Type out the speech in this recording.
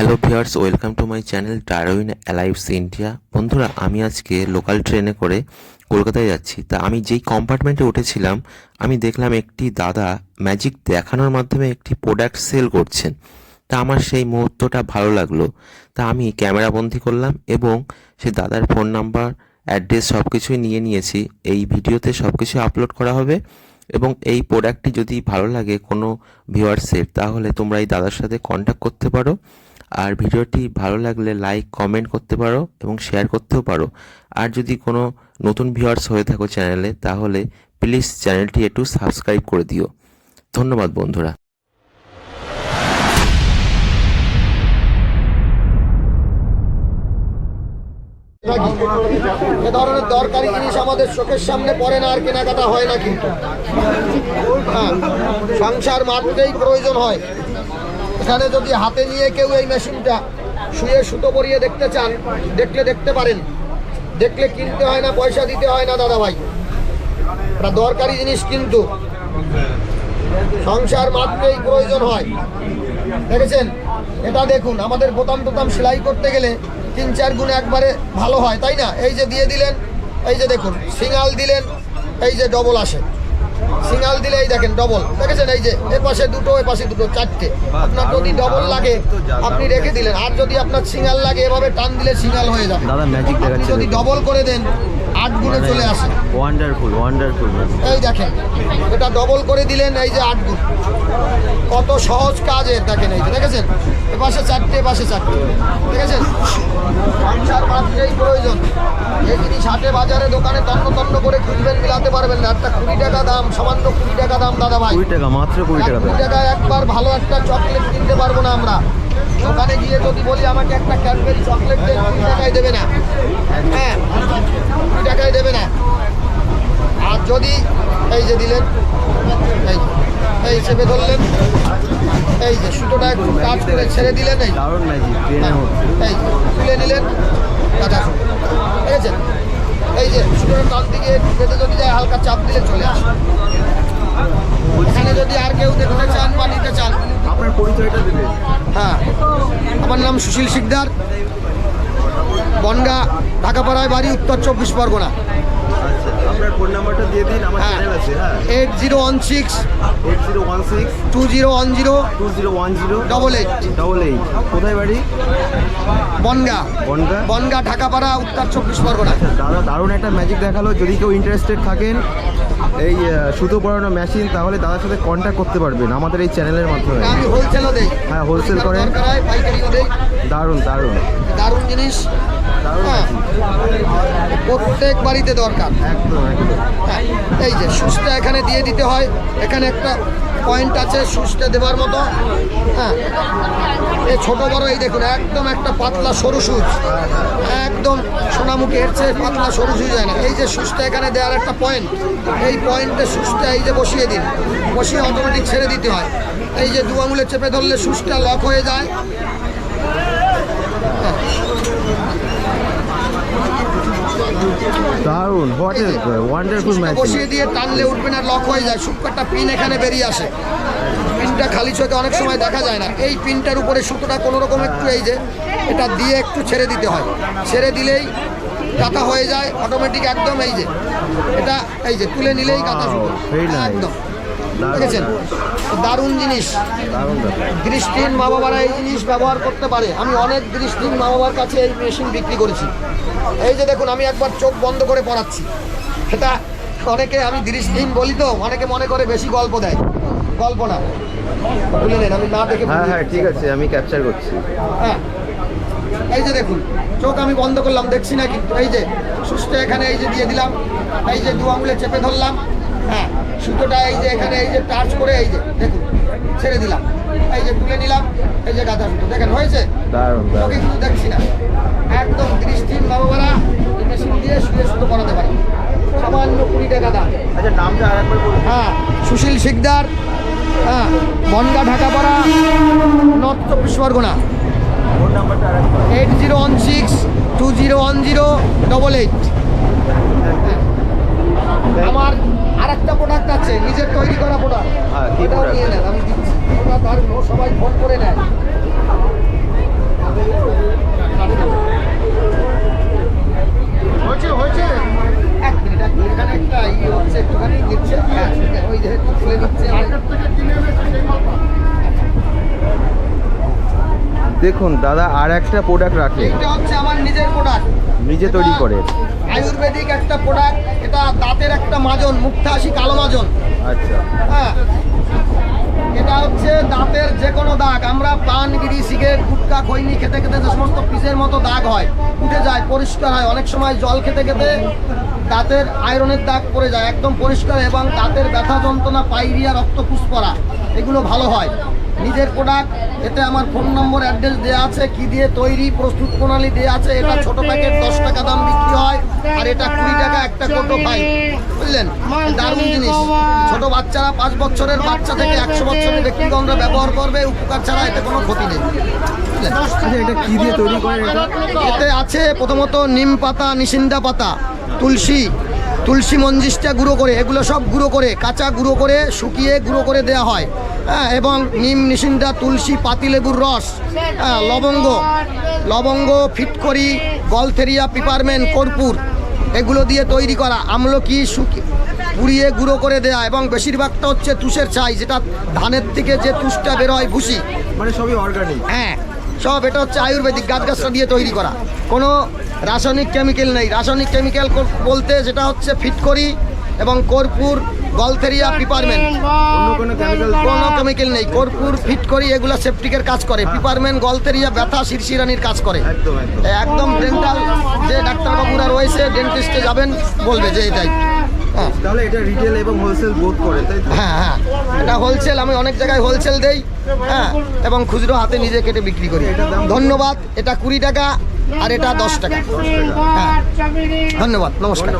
Hello viewers welcome to my channel Darwin alives India বন্ধুরা, আমি আজকে লোকাল ট্রেনে করে কলকাতায় যাচ্ছি। তা আমি যেই কম্পার্টমেন্টে উঠেছিলাম, আমি দেখলাম একটি দাদা ম্যাজিক দেখানোর মাধ্যমে একটি প্রোডাক্ট সেল করছেন। তা আমার সেই মুহূর্তটা ভালো লাগল। তা আমি ক্যামেরা বন্দি করলাম এবং সেই দাদার ফোন নাম্বার অ্যাড্রেস সব কিছুই নিয়ে নিয়েছি। এই ভিডিওতে সব কিছু আপলোড করা হবে এবং এই প্রোডাক্টটি যদি ভালো লাগে কোনো ভিউয়ার্সের তাহলে তোমরা এই দাদার সাথে কন্ট্যাক্ট করতে পারো। আর ভিডিওটি ভালো লাগলে লাইক, কমেন্ট করতে পারো এবং শেয়ার করতেও পারো। আর যদি কোনো নতুন ভিউয়ার্স হয়ে থাকো চ্যানেলে, তাহলে প্লিজ চ্যানেলটি একটু সাবস্ক্রাইব করে দিও। ধন্যবাদ, বন্ধুরা। এ ধরনের দরকারি জিনিস আমাদের চোখের সামনে পড়ে না আর কেনাকাটা হয় না কিন্তু। হ্যাঁ সংসার মাত্রেই প্রয়োজন হয়। এখানে যদি হাতে নিয়ে কেউ এই মেশিনটা শুয়ে সুতো পরিয়ে দেখতে চান, দেখলে দেখতে পারেন। দেখলে কিনতে হয় না, পয়সা দিতে হয় না দাদা ভাই দরকারি জিনিস কিন্তু। সংসার মাত্রেই প্রয়োজন হয়। দেখেছেন? এটা দেখুন, আমাদের বোতাম টোতাম সেলাই করতে গেলে তিন চার গুণ একবারে ভালো হয়, তাই না? এই যে দিয়ে দিলেন, এই যে দেখুন সিঙ্গাল দিলেন, এই যে ডবল আসে। সিঙ্গাল দিলে এই দেখেন ডবল দেখেছেন? এই যে এ পাশে দুটো এ পাশে দুটো চারটে। আপনার যদি ডবল লাগে আপনি রেখে দিলেন। আর যদি আপনার সিঙ্গাল লাগে এভাবে টান দিলে সিঙ্গাল হয়ে যাবে। দাদা ম্যাজিক দেখাচ্ছে যদি ডবল করে দেন আট গুণে চলে আসে। ওয়ান্ডারফুল ওয়ান্ডারফুল এই দেখেন এটা ডবল করে দিলেন এই যে আট গুণ। কত সহজ কাজ এর দেখেন এই যে দেখেছেন? এ পাশে চারটে এ পাশে চারটে। দেখেছেন? জিনিস বাজারে দোকানে তন্ন তন্ন করে খুঁজবেন মিলাতে পারবেন না। একটা কুড়ি টাকা দাম সামান্য কুড়ি টাকা দাম দাদা ভাই। কুড়ি টাকা মাত্র কুড়ি টাকা কুড়ি টাকায় একবার ভালো একটা চকলেট কিনতে পারব না আমরা। দোকানে গিয়ে যদি বলি আমাকে একটা ক্যাডবেরি চকলেট দেন কুড়ি টাকায় দেবে না। হ্যাঁ কুড়ি টাকায় দেবে না। আর যদি এই যে দিলেন এই এই চেপে ধরলেন এই যে সুতোটা একটু কাজ করে ছেড়ে দিলেন এই। হ্যাঁ, এই তুলে নিলেন। সুতো ঠিক আছে এই যে সুতোটা টান দিকে বেঁধে যদি যায় হালকা চাপ দিলে চলে আসে। এখানে যদি আর কেউ দেখতে চান বা নিতে চান। আপনার পরিচয়টা দেবেন হ্যাঁ আমার নাম সুশীল শিকদার। বনগা ঢাকাপাড়ায় বাড়ি উত্তর চব্বিশ পরগনা। আচ্ছা আপনার ফোন নাম্বারটা দিয়ে দিন আমার চ্যানেল আছে হ্যাঁ। Eight zero one six eight zero one six two zero one zero two zero one zero double eight double eight কোথায় বাড়ি? বনগা। বনগা? বনগা ঢাকাপাড়া উত্তর চব্বিশ পরগনা। দাদা দারুণ একটা ম্যাজিক দেখাল। যদি কেউ ইন্টারেস্টেড থাকেন এই সুতো পড়ানো মেশিন তাহলে দাদার সাথে কন্ট্যাক্ট করতে পারবেন আমাদের এই চ্যানেলের মাধ্যমে। আমি হোলসেলও দেই। হ্যাঁ, wholesale করেন। দারুণ দারুণ। দারুণ জিনিস। প্রত্যেক বাড়িতে দরকার। হ্যাঁ এই যে সুচটা এখানে দিয়ে দিতে হয় এখানে একটা পয়েন্ট আছে সুচটা দেওয়ার মতো। হ্যাঁ এই ছোটো বড় এই দেখুন একদম একটা পাতলা সরু সুচ। একদম সোনামুখী এর চেয়ে পাতলা সরু সুচ হয় না। এই যে সুচটা এখানে দেওয়ার একটা পয়েন্ট এই পয়েন্টে সুচটা এই যে বসিয়ে দিন। বসিয়ে অটোমেটিক ছেড়ে দিতে হয়। এই যে দু আঙুলে চেপে ধরলে সুচটা লক হয়ে যায়। দারুণ হোয়াট ইজ ওয়ান্ডারফুল ম্যাচ বসিয়ে দিয়ে টানলে উঠবে না লক হয়ে যায় সুপারটা পিন এখানে বেরিয়ে আসে। পিনটা খালি চোখে অনেক সময় দেখা যায় না। এই পিনটার উপরে সুতোটা কোনো রকম একটু এই যে এটা দিয়ে একটু ছেড়ে দিতে হয়। ছেড়ে দিলেই কাঁথা হয়ে যায় অটোমেটিক একদম এই যে এটা এই যে তুলে নিলেই কাঁথা nice. একদম। দেখেছেন? দারুণ জিনিস। দৃষ্টিহীন মা বাবারা এই জিনিস ব্যবহার করতে পারে। আমি অনেক দৃষ্টিহীন মা বাবার কাছে এই মেশিন বিক্রি করেছি। এই যে দেখুন আমি একবার চোখ বন্ধ করে পড়াচ্ছি। সেটা অনেকে আমি দৃষ্টিহীন বলি তো অনেকে মনে করে বেশি গল্প দেয়। গল্প না নেন আমি না দেখে হ্যাঁ হ্যাঁ ঠিক আছে আমি ক্যাপচার করছি। হ্যাঁ। এই যে দেখুন চোখ আমি বন্ধ করলাম দেখছি না কিন্তু এই যে সুস্থ এখানে এই যে দিয়ে দিলাম এই যে দু আঙুলে চেপে ধরলাম হ্যাঁ। সুতোটা এই যে এখানে এই যে টাচ করে এই যে দেখুন ছেড়ে দিলাম। এই যে তুলে নিলাম এই যে গাঁদা সুতো। দেখেন হয়েছে? কিন্তু দেখছি না। একদম দৃষ্টিহীন বাবারা এই মেশিন দিয়ে শুয়ে সুতো করাতে পারি। সামান্য কুড়ি টাকা দাম। আচ্ছা নামটা আরেকবার বলুন। হ্যাঁ সুশীল শিকদার হ্যাঁ বনগা ঢাকাপাড়া নর্থ চব্বিশ Pargana. Eight zero one six two zero one zero double eight আমার আরেকটা প্রোডাক্ট আছে নিজের তৈরি করা প্রোডাক্ট হ্যাঁ, ওটাও নিয়ে নেন আমি দিচ্ছি। তার সবাই ফোন করে নেয়। হয়েছে হয়েছে। ওই দেখুন দাদা আর একটা প্রোডাক্ট রাখে। এটা হচ্ছে আমার নিজের প্রোডাক্ট নিজে তৈরি করে। আয়ুর্বেদিক একটা প্রোডাক্ট এটা দাঁতের একটা মাজন আসি কালো মাজন। আচ্ছা। হ্যাঁ। এটা হচ্ছে দাঁতের যে কোনো দাগ। আমরা পান বিড়ি সিগারেট গুটকা খৈনি খেতে খেতে যে সমস্ত পিসের মতো দাগ হয় উঠে যায় পরিষ্কার হয়। অনেক সময় জল খেতে খেতে দাঁতের আয়রনের দাগ পড়ে যায় একদম পরিষ্কার এবং দাঁতের ব্যথা যন্ত্রণা পাইরিয়া রক্ত পুষ্পরা এগুলো ভালো হয়। নিজের প্রোডাক্ট এতে আমার ফোন নম্বর অ্যাড্রেস দেওয়া আছে কি দিয়ে তৈরি প্রস্তুত প্রণালী দেওয়া আছে এটা ছোট প্যাকেট দশ টাকা দাম বিক্রি হয় আর এটা কুড়ি টাকা একটা কোটো পাই বুঝলেন? দারুণ জিনিস। ছোট বাচ্চারা পাঁচ বছরের বাচ্চা থেকে একশো বছরের ব্যক্তিগণরা ব্যবহার করবে উপকার ছাড়া এতে কোনো ক্ষতি নেই আচ্ছা এটা কি দিয়ে তৈরি এটা? এতে আছে প্রথমত নিম পাতা নিশিন্দা পাতা তুলসী তুলসী মঞ্জিসটা গুঁড়ো করে এগুলো সব গুঁড়ো করে কাঁচা গুঁড়ো করে শুকিয়ে গুঁড়ো করে দেওয়া হয় হ্যাঁ। এবং নিম নিশিন্দা তুলসী পাতিলেবুর রস হ্যাঁ লবঙ্গ লবঙ্গ ফিটকরি গলথেরিয়া পিপারমেন্ট কর্পূর এগুলো দিয়ে তৈরি করা আমলকি শুকি পুড়িয়ে গুঁড়ো করে দেয়া এবং বেশিরভাগটা হচ্ছে তুষের ছাই যেটা ধানের থেকে যে তুষটা বেরোয় ভুসি। মানে সবই অর্গানিক হ্যাঁ সব এটা হচ্ছে আয়ুর্বেদিক গাছ গাছটা দিয়ে তৈরি করা। কোনো রাসায়নিক কেমিক্যাল নেই। রাসায়নিক কেমিক্যাল বলতে যেটা হচ্ছে ফিটকরি এবং কর্পূর গলথেরিয়া পিপারমেন্ট কোনো কেমিক্যাল নেই। কর্পূর ফিটকরি এগুলো সেপটিকের কাজ করে। পিপারমেন্ট গলথেরিয়া ব্যথা শিরশিরানির কাজ করে। একদম একদম। একদম ডেন্টাল যে ডাক্তারবাবুরা রয়েছে ডেন্টিস্টে যাবেন বলবে যে এটাই। হ্যাঁ। তাহলে এটা রিটেল এবং হোলসেল বোধ করে তাই হ্যাঁ হ্যাঁ। এটা হোলসেল আমি অনেক জায়গায় হোলসেল দেই হ্যাঁ এবং খুচরো হাতে নিজে কেটে বিক্রি করি। ধন্যবাদ। এটা কুড়ি টাকা আর এটা দশ টাকা। হ্যাঁ। ধন্যবাদ। নমস্কার.